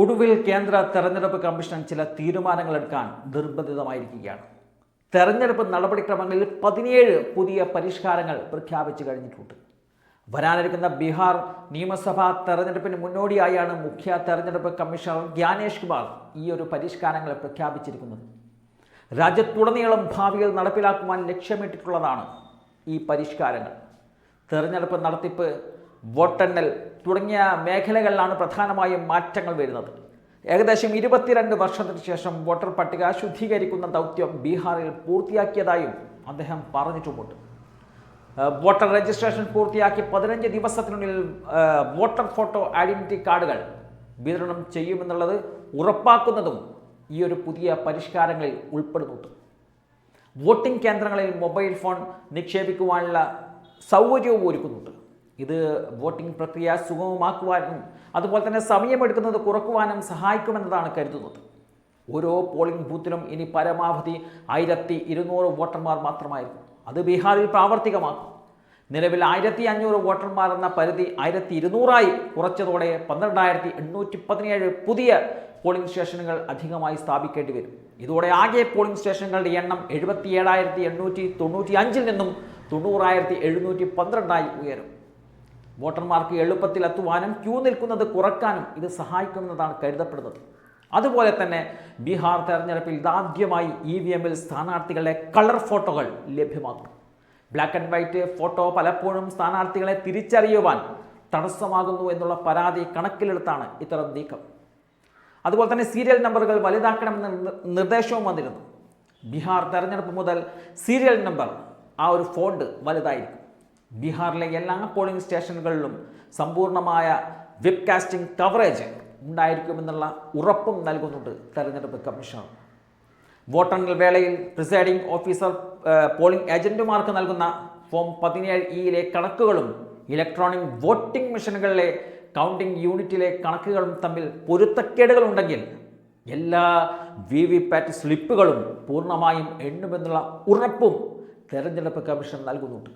ഒടുവിൽ കേന്ദ്ര തെരഞ്ഞെടുപ്പ് കമ്മീഷൻ ചില തീരുമാനങ്ങൾ എടുക്കാൻ നിർബന്ധിതമായിരിക്കുകയാണ്. തെരഞ്ഞെടുപ്പ് നടപടിക്രമങ്ങളിൽ പതിനേഴ് പുതിയ പരിഷ്കാരങ്ങൾ പ്രഖ്യാപിച്ചു കഴിഞ്ഞിട്ടുണ്ട്. വരാനിരിക്കുന്ന ബീഹാർ നിയമസഭാ തെരഞ്ഞെടുപ്പിന് മുന്നോടിയായാണ് മുഖ്യ തെരഞ്ഞെടുപ്പ് കമ്മീഷണർ ജ്ഞാനേഷ് കുമാർ ഈ ഒരു പരിഷ്കാരങ്ങൾ പ്രഖ്യാപിച്ചിരിക്കുന്നത്. രാജ്യത്തുടനീളം ഭാവിയിൽ നടപ്പിലാക്കുവാൻ ലക്ഷ്യമിട്ടിട്ടുള്ളതാണ് ഈ പരിഷ്കാരങ്ങൾ. തെരഞ്ഞെടുപ്പ് നടത്തിപ്പ് വോട്ടെണ്ണൽ തുടങ്ങിയ മേഖലകളിലാണ് പ്രധാനമായും മാറ്റങ്ങൾ വരുന്നത്. ഏകദേശം ഇരുപത്തിരണ്ട് വർഷത്തിന് ശേഷം വോട്ടർ പട്ടിക ശുദ്ധീകരിക്കുന്ന ദൗത്യം ബീഹാറിൽ പൂർത്തിയാക്കിയതായും അദ്ദേഹം പറഞ്ഞിട്ടുമുണ്ട്. വോട്ടർ രജിസ്ട്രേഷൻ പൂർത്തിയാക്കി പതിനഞ്ച് ദിവസത്തിനുള്ളിൽ വോട്ടർ ഫോട്ടോ ഐഡന്റിറ്റി കാർഡുകൾ വിതരണം ചെയ്യുമെന്നുള്ളത് ഉറപ്പാക്കുന്നതും ഈ ഒരു പുതിയ പരിഷ്കാരങ്ങളിൽ ഉൾപ്പെടുന്നുണ്ട്. വോട്ടിംഗ് കേന്ദ്രങ്ങളിൽ മൊബൈൽ ഫോൺ നിക്ഷേപിക്കുവാനുള്ള സൗകര്യവും ഒരുക്കുന്നുണ്ട്. ഇത് വോട്ടിംഗ് പ്രക്രിയ സുഗമമാക്കുവാനും അതുപോലെ തന്നെ സമയമെടുക്കുന്നത് കുറക്കുവാനും സഹായിക്കുമെന്നതാണ് കരുതുന്നത്. ഓരോ പോളിംഗ് ബൂത്തിലും ഇനി പരമാവധി ആയിരത്തി ഇരുന്നൂറ് വോട്ടർമാർ മാത്രമായിരുന്നു അത് ബീഹാറിൽ പ്രാവർത്തികമാക്കും. നിലവിൽ ആയിരത്തി അഞ്ഞൂറ് വോട്ടർമാർ എന്ന പരിധി ആയിരത്തി ഇരുന്നൂറായി കുറച്ചതോടെ പന്ത്രണ്ടായിരത്തി എണ്ണൂറ്റി പതിനേഴ് പുതിയ പോളിംഗ് സ്റ്റേഷനുകൾ അധികമായി സ്ഥാപിക്കേണ്ടി വരും. ഇതോടെ ആകെ പോളിംഗ് സ്റ്റേഷനുകളുടെ എണ്ണം എഴുപത്തി ഏഴായിരത്തി എണ്ണൂറ്റി തൊണ്ണൂറ്റി അഞ്ചിൽ നിന്നും തൊണ്ണൂറായിരത്തി എഴുന്നൂറ്റി പന്ത്രണ്ടായി ഉയരും. വോട്ടർമാർക്ക് എളുപ്പത്തിൽ എത്തുവാനും ക്യൂ നിൽക്കുന്നത് കുറക്കാനും ഇത് സഹായിക്കുമെന്നതാണ് കരുതപ്പെടുന്നത്. അതുപോലെ തന്നെ ബീഹാർ തെരഞ്ഞെടുപ്പിൽ ഇതാദ്യമായി ഇ വി എമ്മിൽ സ്ഥാനാർത്ഥികളുടെ കളർ ഫോട്ടോകൾ ലഭ്യമാക്കും ബ്ലാക്ക് ആൻഡ് വൈറ്റ് ഫോട്ടോ പലപ്പോഴും സ്ഥാനാർത്ഥികളെ തിരിച്ചറിയുവാൻ തടസ്സമാകുന്നു എന്നുള്ള പരാതി കണക്കിലെടുത്താണ് ഇത്തരം നീക്കം. അതുപോലെ തന്നെ സീരിയൽ നമ്പറുകൾ വലുതാക്കണമെന്ന നിർദ്ദേശവും വന്നിരുന്നു. ബീഹാർ തെരഞ്ഞെടുപ്പ് മുതൽ സീരിയൽ നമ്പർ ആ ഒരു ഫോണ്ട് വലുതായിരിക്കും. ബീഹാറിലെ എല്ലാ പോളിംഗ് സ്റ്റേഷനുകളിലും സമ്പൂർണമായ വെബ്കാസ്റ്റിംഗ് കവറേജ് ഉണ്ടായിരിക്കുമെന്നുള്ള ഉറപ്പും നൽകുന്നുണ്ട് തെരഞ്ഞെടുപ്പ് കമ്മീഷണർ. വോട്ടെണ്ണൽ വേളയിൽ പ്രിസൈഡിംഗ് ഓഫീസർ പോളിംഗ് ഏജന്റുമാർക്ക് നൽകുന്ന ഫോം പതിനേഴ് ഇയിലെ കണക്കുകളും ഇലക്ട്രോണിക് വോട്ടിംഗ് മെഷീനുകളിലെ കൗണ്ടിംഗ് യൂണിറ്റിലെ കണക്കുകളും തമ്മിൽ പൊരുത്തക്കേടുകൾ ഉണ്ടെങ്കിൽ എല്ലാ വി വി പാറ്റ് സ്ലിപ്പുകളും പൂർണമായും എണ്ണുമെന്നുള്ള ഉറപ്പും തെരഞ്ഞെടുപ്പ് കമ്മീഷൻ നൽകുന്നുണ്ട്.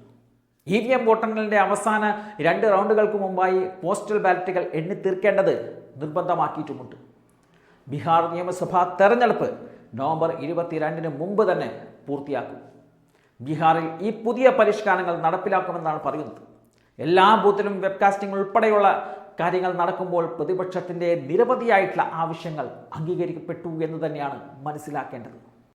ഇ വി എം വോട്ടെണ്ണലിന്റെ അവസാന രണ്ട് റൗണ്ടുകൾക്ക് മുമ്പായി പോസ്റ്റൽ ബാലറ്റുകൾ എണ്ണി തീർക്കേണ്ടത് നിർബന്ധമാക്കിയിട്ടുമുണ്ട്. ബീഹാർ നിയമസഭാ തെരഞ്ഞെടുപ്പ് നവംബർ ഇരുപത്തിരണ്ടിന് മുമ്പ് തന്നെ പൂർത്തിയാക്കും. ബീഹാറിൽ ഈ പുതിയ പരിഷ്കാരങ്ങൾ നടപ്പിലാക്കുമെന്നാണ് പറയുന്നത്. എല്ലാ ബൂത്തിലും വെബ്കാസ്റ്റിംഗ് ഉൾപ്പെടെയുള്ള കാര്യങ്ങൾ നടക്കുമ്പോൾ പ്രതിപക്ഷത്തിന്റെ നിരവധിയായിട്ടുള്ള ആവശ്യങ്ങൾ അംഗീകരിക്കപ്പെട്ടു എന്ന് തന്നെയാണ് മനസ്സിലാക്കേണ്ടത്.